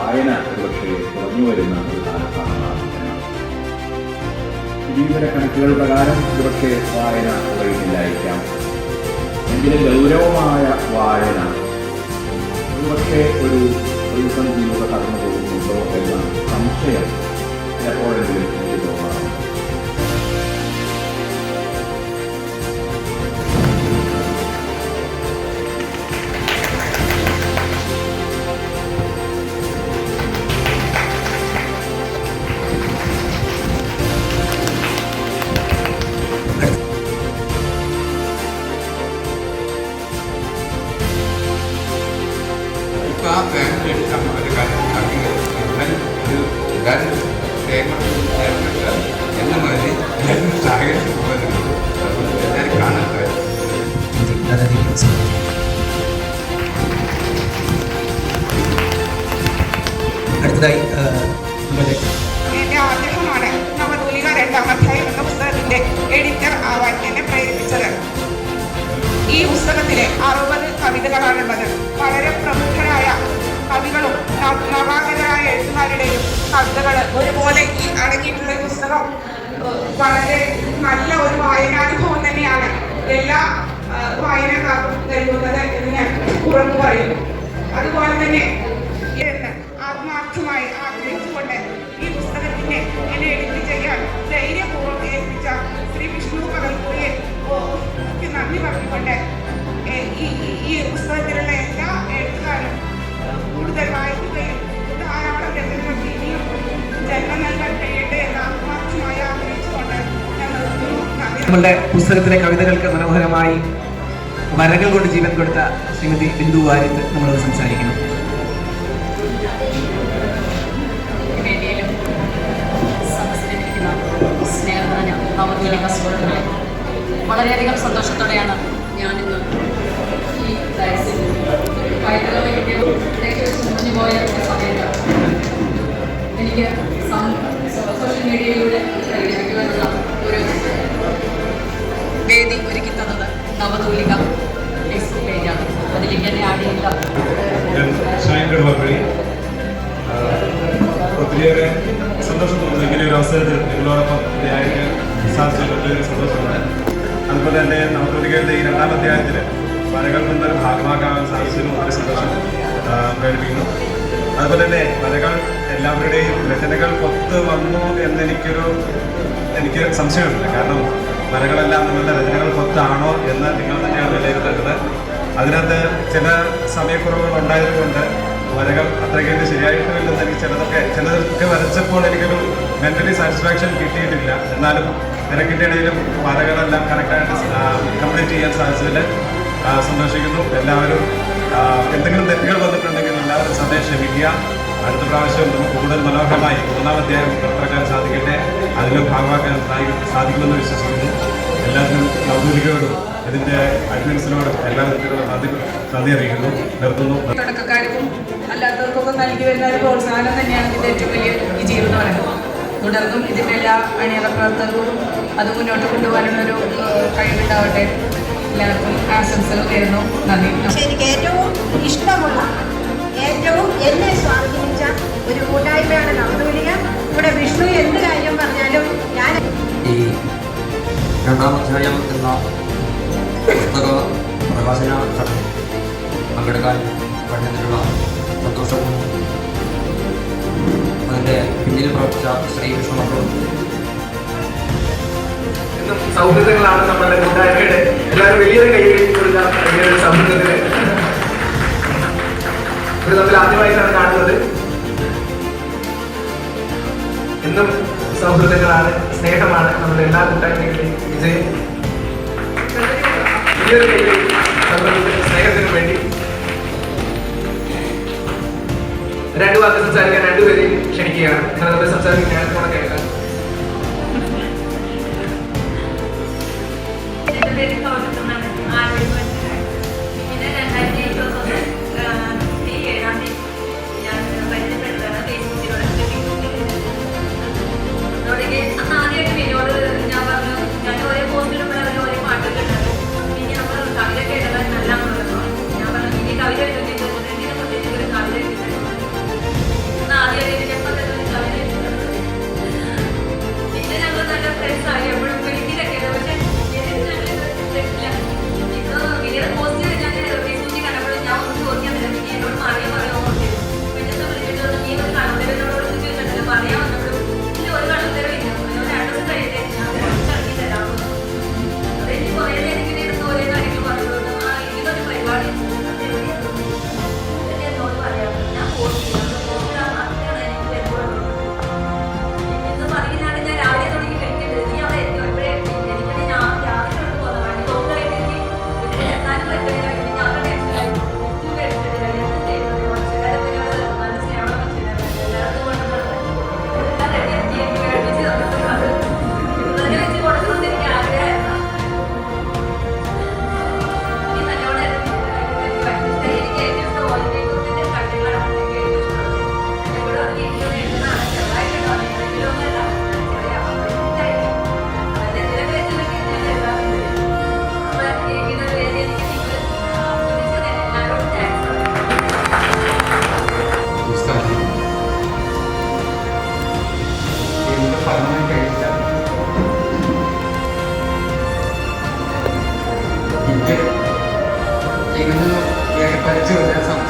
വായന ഒരുപക്ഷെ കുറഞ്ഞു വരുന്ന ഒരു കാലത്താണ് ജീവിത കണക്കുകൾ പ്രകാരം ഒരുപക്ഷെ വായന കഴിഞ്ഞില്ലായിരിക്കാം എങ്കിലും ഗൗരവമായ വായന? ഒരുപക്ഷെ ഒരു ദിവസം ജീവിത കടന്നു പോകുന്നുണ്ടോ ചേർന്നിട്ട് എന്ന മാതിരി എല്ലാവരും സഹകരിച്ച് പോകുന്നുണ്ട് അതുകൊണ്ട് എല്ലാവരും കാണാൻ കഴിയും വളരെയധികം സന്തോഷം. അടുത്തതായി ആ, എന്റെ ആഗ്രഹമാണ് നവതൂലിക രണ്ടാം അധ്യായം എന്ന പുസ്തകത്തിന്റെ എഡിറ്റർ ആവാൻ എന്നെ പ്രേരിപ്പിച്ചത്. ഈ പുസ്തകത്തിലെ അറുപത് കവിതകളാണുള്ളത്. വളരെ പ്രമുഖരായ കവികളും നവ- നവാഗതരായ എഴുത്തുകാരുടെയും കവിതകൾ ഒരുപോലെ ഈ അടങ്ങിയിട്ടുള്ള പുസ്തകം വളരെ നല്ല ഒരു വായനാനുഭവം തന്നെയാണ് എല്ലാ വായനക്കാർക്കും നൽകുന്നത് എന്ന് ഞാൻ ഉറപ്പു പറയുന്നു. അതുപോലെ തന്നെ ആത്മാർത്ഥമായി ആഗ്രഹിച്ചുകൊണ്ട് ഈ പുസ്തകത്തിന്റെ എന്നെ എഡിറ്റ് ചെയ്യാൻ ധൈര്യപൂർവം ഏൽപ്പിച്ച ശ്രീ വിഷ്ണു ഒക്കെ നന്ദി പറഞ്ഞുകൊണ്ട് ഈ ഈ- ഈ നമ്മളുടെ പുസ്തകത്തിലെ കവിതകൾക്ക് മനോഹരമായി വരകൾ കൊണ്ട് ജീവൻ കൊടുത്ത ശ്രീമതി ബിന്ദു വാര്യത്ത് നമ്മളോട് സംസാരിക്കണം വളരെയധികം സന്തോഷത്തോടെയാണ് ഞാനിന്ന് അവസരത്തിൽ നിങ്ങളോടൊപ്പം ആയിരിക്കാൻ സാധിച്ചതിൽ ഒത്തിരി സന്തോഷമാണ് അതുപോലെ തന്നെ നമുക്ക് ഒരുക്കേണ്ട ഈ രണ്ടാം അധ്യായത്തിൽ വരകൾ ഒരു ഭാഗമാക്കാൻ സാധിച്ചതിനും വളരെ സന്തോഷം പ്രകടിപ്പിക്കുന്നു അതുപോലെ തന്നെ വരകൾ എല്ലാവരുടെയും രചനകൾ ഒത്ത് വന്നു എന്നെനിക്കൊരു എനിക്ക് സംശയമുണ്ട് കാരണം വരകളെല്ലാം നിങ്ങളുടെ രചനകൾ ഒത്താണോ എന്ന് നിങ്ങൾ തന്നെയാണ് വിലയിരുത്തേണ്ടത്. അതിനകത്ത് ചില സമയക്കുറവുകൾ ഉണ്ടായതുകൊണ്ട് വരകൾ അത്രയ്ക്ക് ശരിയായിട്ടുമില്ലെന്ന് എനിക്ക് ചിലതൊക്കെ ചിലതൊക്കെ വരച്ചപ്പോൾ എനിക്കൊരു മെന്റലി സാറ്റിസ്ഫാക്ഷൻ കിട്ടിയിട്ടില്ല. എന്നാലും തിരക്കിന്റെ ഇടയിലും വരകളെല്ലാം കറക്റ്റായിട്ട് കംപ്ലീറ്റ് ചെയ്യാൻ സാധിച്ചതിൽ സന്തോഷിക്കുന്നു. എല്ലാവരും എന്തെങ്കിലും തെറ്റുകൾ വന്നിട്ടുണ്ടെങ്കിൽ എല്ലാവരും സന്ദേശം ക്ഷമിക്കുക അടുത്ത പ്രാവശ്യം നമുക്ക് കൂടുതൽ മനോഹരമായി മൂന്നാം അധ്യായം പുറത്തിറക്കാൻ സാധിക്കട്ടെ. അതിലും ഭാഗമാക്കാൻ സാധി- സാധിക്കുമെന്ന് വിശ്വസിക്കുന്നു. എല്ലാത്തിനും നവദൂലികളോടും ഇതിന്റെ അഡ്മിൻസിനോടും എല്ലാ തരത്തിലുള്ള നന്ദി അറിയിക്കുന്നു. നിർത്തുന്നു. അല്ലാത്തവർക്കൊക്കെ നൽകി വരുന്ന ഒരു പ്രോത്സാഹനം തന്നെയാണ് ഇതിന്റെ ഏറ്റവും വലിയ വിജയം എന്ന് പറയുന്നത്. തുടർന്നും ഇതിന്റെ എല്ലാ അണിയറ പ്രവർത്തകർക്കും അത് മുന്നോട്ട് കൊണ്ടുപോകാനുള്ളൊരു കഴിവുണ്ടാവട്ടെ. എല്ലാവർക്കും ആശംസകൾ നേരുന്നു നന്ദി. പക്ഷെ എനിക്ക് ഏറ്റവും ഇഷ്ടമുള്ള ഏറ്റവും എന്നെ സ്വാധീനിച്ച ഒരു കൂട്ടായ്മയാണ് നവതൂലിക ഇവിടെ വിഷ്ണു എന്ത് കാര്യം പറഞ്ഞാലും ഞാൻ ഈ രണ്ടാം അധ്യായം എന്ന പുസ്തക പ്രകാശന ചടങ്ങിൽ പങ്കെടുക്കാൻ കഴിഞ്ഞതിലുള്ള സന്തോഷവും അതിന്റെ പിന്നിൽ പ്രവർത്തിച്ച ശ്രീകൃഷ്ണ സൗഹൃദങ്ങളാണ് നമ്മളുടെ കൂട്ടായ്മയുടെ എല്ലാവരും വലിയൊരു കൈയ്യടി കൊടുക്കാം വലിയൊരു ഇവർ തമ്മിൽ ആദ്യമായിട്ടാണ് കാണുന്നത്. എന്നും സൗഹൃദങ്ങളാണ് സ്നേഹമാണ് നമ്മുടെ എല്ലാ കൂട്ടായ്മകളുടെയും വിജയം. സ്നേഹത്തിനു വേണ്ടി രണ്ടു വാക്ക് സംസാരിക്കാൻ രണ്ടുപേരെയും ക്ഷണിക്കുകയാണ്. നിങ്ങൾ തമ്മിൽ സംസാരിക്കാൻ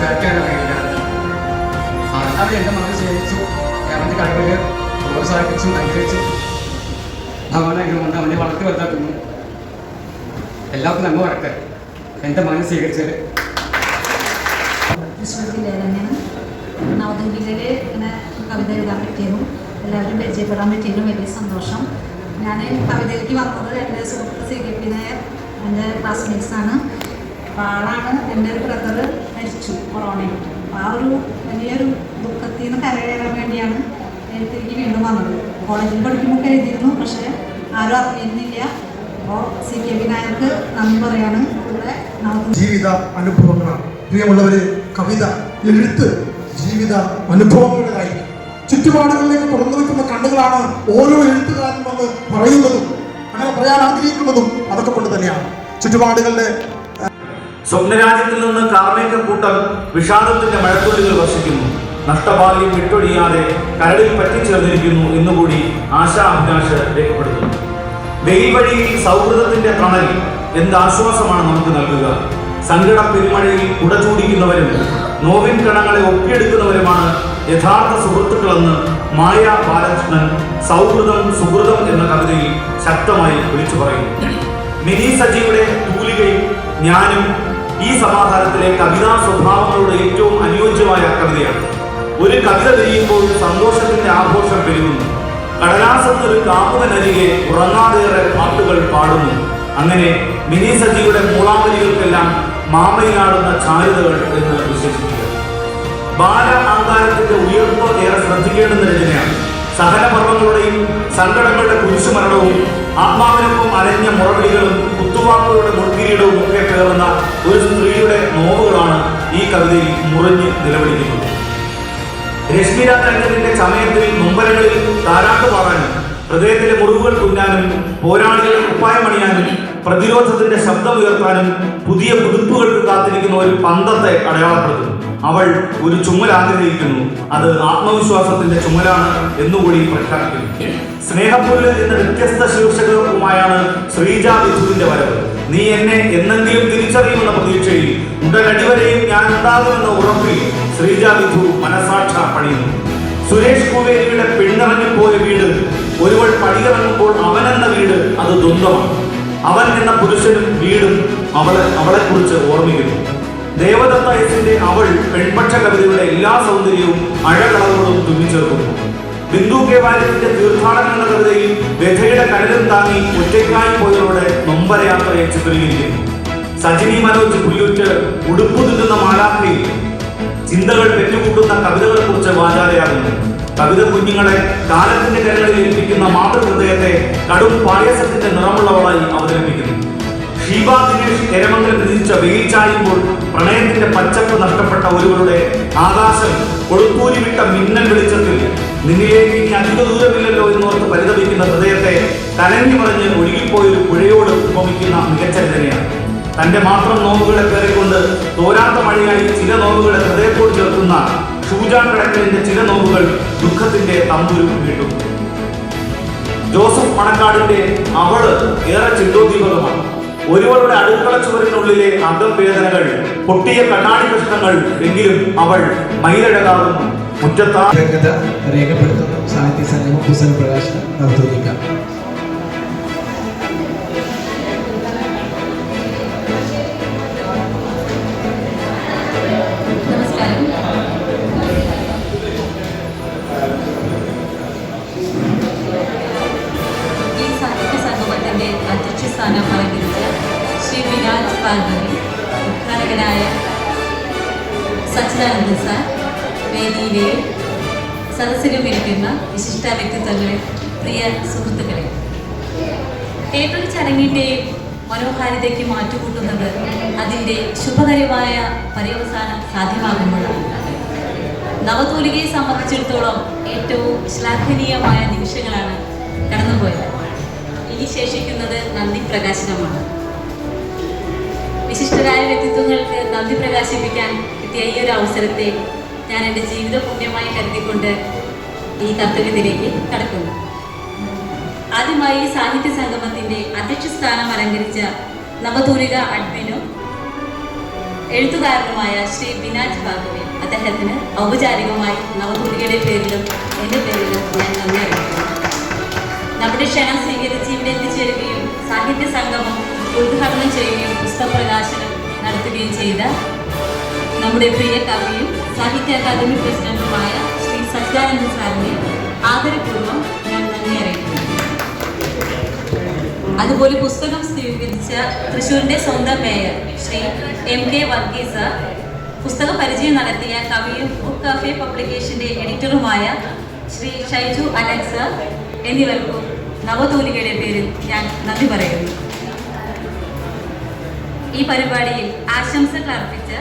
ചെയ്യാൻ കഴിയില്ല അവർ എന്റെ മകൻ സ്നേഹിച്ചു. അവന്റെ കഴിവിൽ പ്രോത്സാഹിപ്പിച്ചു അനുഗ്രഹിച്ചു അവനെ കൊണ്ട് അവനെ വളർത്തി വലുതാക്കുന്നു. എല്ലാവർക്കും നന്മ വരട്ടെ. എന്റെ മകൻ സ്വീകരിച്ചത്. തൃശ്ശൂർ ജില്ലയിൽ തന്നെയാണ് നവദുർഗയിൽ ഇങ്ങനെ കവിത എഴുതാൻ പറ്റിയതും എല്ലാവരും പരിചയപ്പെടാൻ പറ്റിയതും വലിയ സന്തോഷം. ഞാൻ കവിതയിലേക്ക് വന്നത് എന്റെ സുഹൃത്ത് സി കെ പി നായർ എന്റെ ക്ലാസ്മേറ്റ്സാണ് അപ്പോൾ ആളാണ് എന്റെ ഒരു ബ്രദർ മരിച്ചു കൊറോണയിൽ ആ ഒരു വലിയൊരു ദുഃഖത്തിൽ നിന്ന് കരകയറാൻ വേണ്ടിയാണ് എഴുത്തിലേക്ക് വീണ്ടും വന്നത്. കോളേജിൽ പഠിക്കുമ്പോൾ എഴുതിയിരുന്നു പക്ഷേ ആരും അറിഞ്ഞിരുന്നില്ല. അപ്പോൾ സി കെ പി നായർക്ക് നന്ദി പറയാണ്. ഇവിടെ ജീവിത അനുഭവങ്ങളാണ്. പ്രിയമുള്ളവരെ കവിത എഴുത്ത് ജീവിത അനുഭവങ്ങളുടേതായി. ചുറ്റുപാടുകളിലേക്ക് തുറന്നു വെക്കുന്ന കണ്ണുകളാണ് ഓരോ എഴുത്തുകാരനും വന്ന് പറയുന്നതും അങ്ങനെ പറയാൻ ആഗ്രഹിക്കുന്നതും അതൊക്കെ കൊണ്ട് തന്നെയാണ്. ചുറ്റുപാടുകളുടെ സ്വപ്നരാജ്യത്തിൽ നിന്ന് കാർമേക്കർ കൂട്ടം വിഷാദത്തിന്റെ മഴത്തുള്ളികൾ വർഷിക്കുന്നു. നഷ്ടബാല്യം വിട്ടൊഴിയാതെ കരടിൽ പറ്റിച്ചേർന്നിരിക്കുന്നു എന്നുകൂടി ആശാ അഭിലാഷ് രേഖപ്പെടുത്തുന്നു. വെയിൽവഴിയിൽ സൗഹൃദത്തിന്റെ തണൽ എന്ത് ആശ്വാസമാണ് നമുക്ക് നൽകുക? സങ്കട പെരുമഴയിൽ കുടചൂടിക്കുന്നവരും നോവിൻ കണങ്ങളെ ഒപ്പിയെടുക്കുന്നവരുമാണ് യഥാർത്ഥ സുഹൃത്തുക്കളെന്ന് മായ ബാലകൃഷ്ണൻ സൗഹൃദം സുഹൃതം എന്ന കവിതയിൽ ശക്തമായി വിളിച്ചു പറയുന്നു. മിനി സജിയുടെ തൂലികയും ഞാനും ഈ സമാഹാരത്തിലെ കവിതാ സ്വഭാവങ്ങളുടെ ഏറ്റവും അനുയോജ്യമായ കവിതയാണ്. ഒരു കവിത തിരിയുമ്പോൾ സന്തോഷത്തിന്റെ ആഘോഷം പെരുകുന്നു. കടലാസത്ത് ഒരു കാമുകനരികെ ഉറങ്ങാതേറെ പാട്ടുകൾ പാടുന്നു. അങ്ങനെ മിനി സജിയുടെ മൂളാമലികൾക്കെല്ലാം മാമയിലാടുന്ന ചാരുതകൾ എന്ന് വിശേഷിപ്പിക്കുക ബാല ആകാരത്തിന്റെ ഉയർപ്പ് ഏറെ ശ്രദ്ധിക്കേണ്ടുന്ന രചനയാണ്. സഹനപർവങ്ങളുടെയും സങ്കടങ്ങളുടെ കുരിശുമരണവും ആത്മാവിനൊപ്പം അലഞ്ഞ മുറവിളികളും കുത്തുവാക്കുകളുടെ മുൾക്കിരീടവും ഒക്കെ കയറുന്ന ഒരു സ്ത്രീയുടെ നോവുകളാണ് ഈ കവിതയിൽ മുറിഞ്ഞ് നിലവിളിക്കുന്നത്. രശ്മിര തരംഗത്തിന്റെ സമയത്തിൽ മുമ്പലകളിൽ താരാട്ട് പാടാനും ഹൃദയത്തിലെ മുറിവുകൾ തുന്നാനും പോരാളികളെ കുപ്പായമണിയാനും പ്രതിരോധത്തിന്റെ ശബ്ദം ഉയർത്താനും പുതിയ പുതുപ്പുകൾക്ക് കാത്തിരിക്കുന്ന ഒരു പന്തത്തെ അടയാളപ്പെടുത്തുന്നു. അവൾ ഒരു ചുമൽ ആഗ്രഹിക്കുന്നു. അത് ആത്മവിശ്വാസത്തിന്റെ ചുമലാണ് എന്നുകൂടി പ്രഖ്യാപിക്കുന്നു. സ്നേഹപ്പുല്ല് എന്ന വ്യത്യസ്ത ശീർഷകവുമായാണ് ശ്രീജ വിധുവിന്റെ വരവ്. നീ എന്നെ എന്നെങ്കിലും തിരിച്ചറിയുമെന്ന പ്രതീക്ഷയിൽ ഉടനടിവരെയും ഞാൻ ഉണ്ടാകുമെന്ന ഉറപ്പിൽ ശ്രീജ വിധു മനസാക്ഷ പണിയുന്നു. സുരേഷ് കുവേരിയുടെ പെണ്ണിറങ്ങിപ്പോയ വീട് ഒരുവൾ പടിയിറങ്ങുമ്പോൾ അവനെന്ന വീട് അത് ദ്വന്ദ്വമാണ്. അവൻ എന്ന പുരുഷനും വീടും അവളെ അവളെക്കുറിച്ച് ഓർമ്മിക്കുന്നു. ദേവദത്ത എസിന്റെ അവൾ പെൺപക്ഷ കവിതയുടെ എല്ലാ സൗന്ദര്യവും അഴകളവുകളും തുന്നിച്ചേർക്കുന്നു. ബിന്ദു കെ വാര്യത്തിന്റെ തീർത്ഥാടനം എന്ന കവിതയിൽ വ്യഥയുടെ കടലും താങ്ങി ഒറ്റയ്ക്കായി പോയവരുടെ നൊമ്പരയാത്രയെ ചിത്രീകരിക്കുന്നു. സജിനി മനോജ് പുല്ലുറ്റ് ഉടുപ്പു തിന്നുന്ന മാലാഖയിൽ ചിന്തകൾ പെറ്റുകൂട്ടുന്ന കവിതകളെ കുറിച്ച് വാചാലയാകുന്നു. കവിത കുഞ്ഞുങ്ങളെ കാലത്തിന്റെ കരകളിൽ ഏൽപ്പിക്കുന്ന മാതൃഹൃദയത്തെ കടും പായസത്തിന്റെ നിറമുള്ളവളായി അവതരിപ്പിക്കുന്നു. ഷീബ വെയിൽ ചായുമ്പോൾ പ്രണയത്തിന്റെ പച്ചപ്പ് നഷ്ടപ്പെട്ട ഒരുവരുടെ ആകാശം കൊളുത്തൂരി വിട്ട മിന്നൽ വെളിച്ചത്തിൽ നിന്നിലേക്ക് ഇനി അധിക ദൂരമില്ലല്ലോ എന്നോർത്ത് പരിതപിക്കുന്ന ഹൃദയത്തെ കലങ്ങി മറിഞ്ഞ് ഒഴുകിപ്പോയൊരു പുഴയോട് ഉപമിക്കുന്ന മികച്ച രചനയാണ്. തന്റെ മാത്രം നോവുകളെ കയറിക്കൊണ്ട് തോരാത്ത മഴയായി ചില നോവുകളെ ഹൃദയത്തോട് ചേർക്കുന്ന ഷൂജാൻ കടക്കലിന്റെ ചില നോവുകൾ ദുഃഖത്തിന്റെ തമ്പുരു വീട്ടും. ജോസഫ് മണക്കാടിന്റെ അവൾ ഏറെ ചിന്തോദ്ദീപകമാണ് ഒരുവളുടെ അടുക്കള ചുവരിനുള്ളിലെ അന്തർവേദനകൾ പൊട്ടിയ കണ്ണാടി പ്രശ്നങ്ങൾ എങ്കിലും അവൾ മയിലഴകാകുന്നു മുറ്റത്താ രേഖപ്പെടുത്തുന്നു സാഹിത്യ സംഗമം പ്രകാശനം നവതൂലിക പാർവതി ഉദ്ഘാടകനായ സച്ചിദാനന്ദ സാർ വേദിയിലെ സദസ്സിലും ഇരിക്കുന്ന വിശിഷ്ട വ്യക്തിത്വങ്ങളെ പ്രിയ സുഹൃത്തുക്കളെ. ഏതൊരു ചടങ്ങിന്റെയും മനോഹാരിതയ്ക്ക് മാറ്റുകൂട്ടുന്നത് അതിന്റെ ശുഭകരമായ പര്യവസാനം സാധ്യമാകുമ്പോഴാണ്. നവതൂലികയെ സംബന്ധിച്ചിടത്തോളം ഏറ്റവും ശ്ലാഘനീയമായ നിമിഷങ്ങളാണ് കടന്നുപോയത്. ഇനി ശേഷിക്കുന്നത് നന്ദി പ്രകാശനമാണ്. വിശിഷ്ടരായ വ്യക്തിത്വങ്ങൾക്ക് നന്ദി പ്രകാശിപ്പിക്കാൻ കിട്ടിയ ഈ ഒരു അവസരത്തെ ഞാൻ എന്റെ ജീവിത പുണ്യമായി കരുതിക്കൊണ്ട് ഈ കർത്തവ്യത്തിലേക്ക് കടക്കുന്നു. ആദ്യമായി സാഹിത്യ സംഗമത്തിന്റെ അധ്യക്ഷ സ്ഥാനം അലങ്കരിച്ച നവതൂരിക അഡ്മിനും എഴുത്തുകാരനുമായ ശ്രീ ബിനാജ് ഭാഗവേ അദ്ദേഹത്തിന് ഔപചാരികമായി നവതൂരികയുടെ പേരിലും എന്റെ പേരിലും ഞാൻ നന്ദി അറിയിക്കുന്നു. നമ്മുടെ ക്ഷണം സ്വീകരിച്ച് ഇവിടെ എത്തിച്ചേരുകയും സാഹിത്യ സംഗമം ഉദ്ഘാടനം ചെയ്യുകയും പുസ്തകപ്രകാശനം നടത്തുകയും ചെയ്ത നമ്മുടെ പ്രിയ കവിയും സാഹിത്യ അക്കാദമി പ്രസിഡന്റുമായ ശ്രീ സച്ചിദാനന്ദ സാറിനെ ആദരപൂർവം ഞാൻ നന്ദി അറിയിക്കുന്നു. അതുപോലെ പുസ്തകം സ്വീകരിച്ച തൃശ്ശൂരിന്റെ സ്വന്തം mayor Shri M K Varghese പുസ്തക പരിചയം നടത്തിയ കവിയും ബുക്ക് കഫേ പബ്ലിക്കേഷന്റെ എഡിറ്ററുമായ ശ്രീ ഷൈജു അലക്സ് എന്നിവർക്കും നവതൂലികയുടെ പേരിൽ ഞാൻ നന്ദി പറയുന്നു. ഈ പരിപാടിയിൽ ആശംസകൾ അർപ്പിച്ച്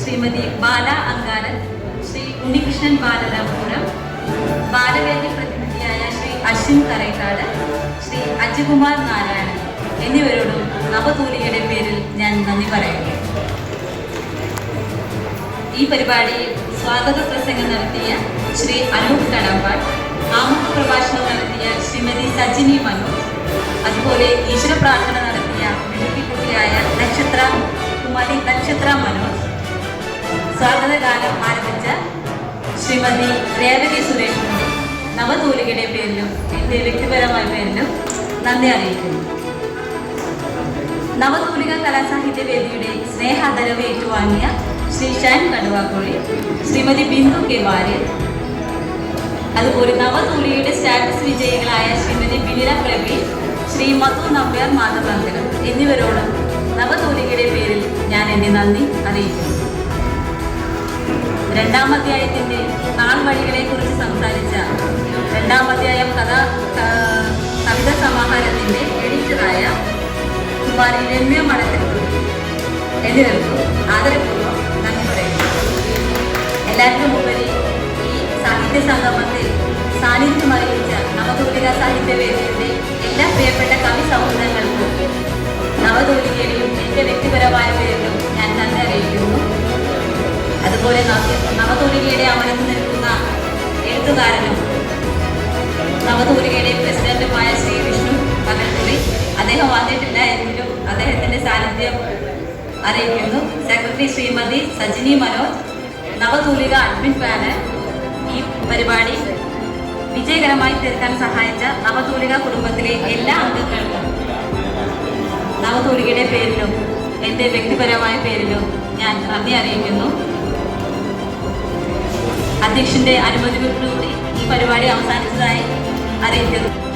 ശ്രീമതി ബാല അങ്കാരൻ ശ്രീ ഉണ്ണികൃഷ്ണൻ ബാലരാമപുരം ബാലവേദി പ്രതിനിധിയായ ശ്രീ അശ്വിൻ കറേക്കാട് ശ്രീ അജികുമാർ നാരായണൻ എന്നിവരോടും നവതൂലികയുടെ പേരിൽ ഞാൻ നന്ദി പറയുന്നു. ഈ പരിപാടിയിൽ സ്വാഗത പ്രസംഗം നടത്തിയ ശ്രീ അനൂപ് കടമ്പാൾ ആമുഖ പ്രഭാഷണം നടത്തിയ ശ്രീമതി സജിനി മനോജ് അതുപോലെ ഈശ്വര പ്രാർത്ഥന സ്വാഗതഗാനം ആരംഭിച്ച ശ്രീമതി രേവതി സുരേഷിന്റെ നവതൂലികയുടെ പേരിലും എന്റെ വ്യക്തിപരമായ പേരിലും നന്ദി അറിയിക്കുന്നു. നവതൂലിക കലാസാഹിത്യ വേദിയുടെ സ്നേഹാദരവ് ഏറ്റുവാങ്ങിയ ശ്രീ ഷാൻ കടുവാക്കുഴി ശ്രീമതി ബിന്ദു കെ വാര്യർ അതുപോലെ നവതൂലികയുടെ സ്റ്റാറ്റസ് വിജയികളായ ശ്രീമതി ബിനില പ്രവീൺ ശ്രീ മധു നമ്പ്യാർ മാധവാങ്കരം എന്നിവരോട് നവതൂലികയുടെ പേരിൽ ഞാൻ എന്റെ നന്ദി അറിയിക്കുന്നു. രണ്ടാം അധ്യായത്തിന്റെ നാൾ വഴികളെ കുറിച്ച് സംസാരിച്ച രണ്ടാം അധ്യായം കഥ കവിത സമാഹാരത്തിന്റെ എഡിറ്ററായ കുമാരി രമ്യ മണത്തിൽക്കുടി എന്നിവർക്കും ആദരപൂർവം നന്ദി പറയുന്നു. എല്ലാവർക്കും ഉപരി ഈ സാഹിത്യ സംഗമത്തിൽ സാന്നിധ്യം അറിയിച്ച നവതൂലിക സാഹിത്യ വേദിയുടെ എല്ലാ പ്രിയപ്പെട്ട കവി സൗഹൃദങ്ങൾക്കും നവതൂലികയുടെയും എന്റെ വ്യക്തിപരമായ അതുപോലെ നവ- നവതൂലികയുടെ അമരത്ത് നിൽക്കുന്ന എഴുത്തുകാരനും നവതൂലികയുടെ പ്രസിഡന്റുമായ ശ്രീ വിഷ്ണു പകൽക്കുറി അദ്ദേഹം വന്നിട്ടില്ല എങ്കിലും അദ്ദേഹത്തിന്റെ സാന്നിധ്യം അറിയിക്കുന്നു. Secretary Shrimati Sajini Manoj Navathoolika admin panel ഈ പരിപാടി വിജയകരമായി തീർക്കാൻ സഹായിച്ച നവതൂലിക കുടുംബത്തിലെ എല്ലാ അംഗങ്ങൾക്കും നവതൂലികയുടെ പേരിലും എന്റെ വ്യക്തിപരമായ പേരിലും ഞാൻ നന്ദി അറിയിക്കുന്നു. അധ്യക്ഷന്റെ അനുമതിയോടുകൂടി ഈ പരിപാടി അവസാനിച്ചതായി അറിയിക്കുന്നു.